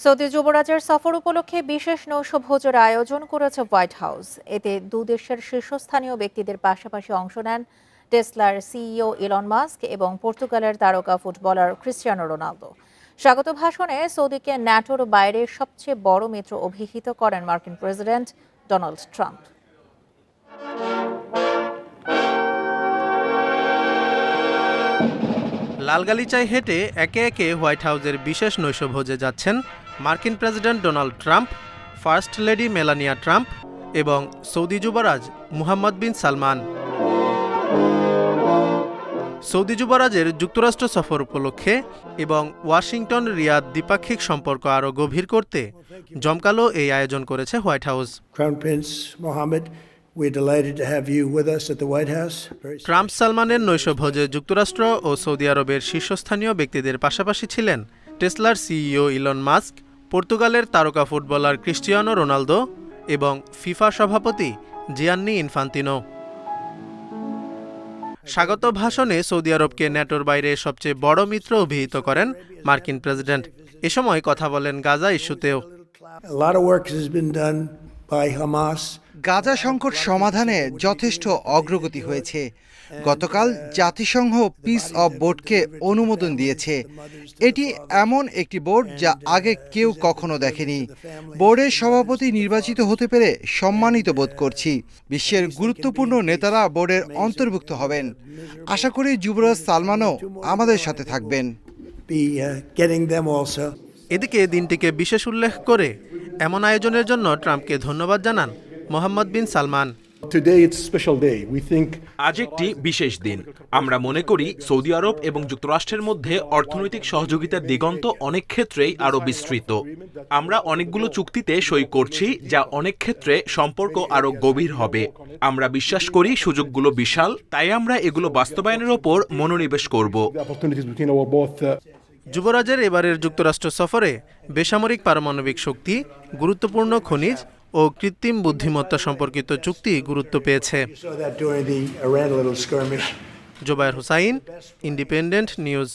Saudi যুবরাজের সফর উপলক্ষে বিশেষ নৌশভোজের আয়োজন করেছে হোয়াইট হাউস। এতে দেশের শীর্ষস্থানীয় ব্যক্তিদের পাশাপাশি অংশ নেন টেসলার সিইও ইলন মাস্ক এবং পর্তুগালের তারকা ফুটবলার ক্রিস্টিয়ানো রোনালদো। স্বাগত ভাষণে সৌদিকে ন্যাটোর বাইরে সবচেয়ে বড় মিত্র অভিহিত করেন মার্কিন প্রেসিডেন্ট ডোনাল্ড ট্রাম্প। লালগালিচায় হেঁটে একে একে হোয়াইট হাউসের বিশেষ নৈশভোজে যাচ্ছেন মার্কিন president Donald Trump first lady Melania Trump এবং সৌদি যুবরাজ মুহাম্মদ বিন সালমান। সৌদি যুবরাজের যুক্তরাষ্ট্র সফর উপলক্ষে এবং ওয়াশিংটন রিয়াদ দ্বিপাক্ষিক সম্পর্ক আরও গভীর করতে জমকালো এই আয়োজন করেছে হোয়াইট হাউস। ট্রাম্প সালমানের নৈশভোজে যুক্তরাষ্ট্র ও সৌদি আরবের শীর্ষস্থানীয় ব্যক্তিদের পাশাপাশি ছিলেন টেসলার সিইও ইলন মাস্ক পর্তুগালের তারকা ফুটবলার ক্রিস্টিয়ানো রোনালদো এবং ফিফা সভাপতি জিয়ান্নি ইনফান্তিনো স্বাগত ভাষণে সৌদি আরবকে ন্যাটোর বাইরে সবচেয়ে বড় মিত্র অভিহিত করেন মার্কিন প্রেসিডেন্ট এ সময় কথা বলেন Gaza ইস্যুতেও A lot of work has been done by Hamas. Gaza সংকট সমাধানে যথেষ্ট অগ্রগতি হয়েছে। গতকাল জাতিসংঘ পিস অব বোর্ডকে অনুমোদন দিয়েছে। এটি এমন একটি বোর্ড যা আগে কেউ কখনো দেখেনি। বোর্ডের সভাপতি নির্বাচিত হতে পেরে সম্মানিত বোধ করছি। বিশ্বের গুরুত্বপূর্ণ নেতারা বোর্ডের অন্তর্ভুক্ত হবেন। আশা করি যুবরাজ সালমানও আমাদের সাথে থাকবেন। Uh, এদিকে দিনটিকে বিশেষ উল্লেখ করে এমন আয়োজনের জন্য ট্রাম্পকে ধন্যবাদ জানান মোহাম্মদ বিন সালমান। আজ একটি বিশেষ দিন। আমরা মনে করি সৌদি আরব এবং যুক্তরাষ্ট্রের মধ্যে অর্থনৈতিক সহযোগিতার দিগন্ত অনেক ক্ষেত্রেই আরও বিস্তৃত। আমরা অনেকগুলো চুক্তিতে সই করছি যা অনেক ক্ষেত্রে সম্পর্ক আরও গভীর হবে। আমরা বিশ্বাস করি সুযোগগুলো বিশাল তাই আমরা এগুলো বাস্তবায়নের ওপর মনোনিবেশ করব। Uh, যুবরাজের এবারের যুক্তরাষ্ট্র সফরে বেসামরিক পারমাণবিক শক্তি গুরুত্বপূর্ণ খনিজ ও কৃত্রিম বুদ্ধিমত্তা সম্পর্কিত চুক্তি গুরুত্ব পেয়েছে. Zobayer Hussain independent news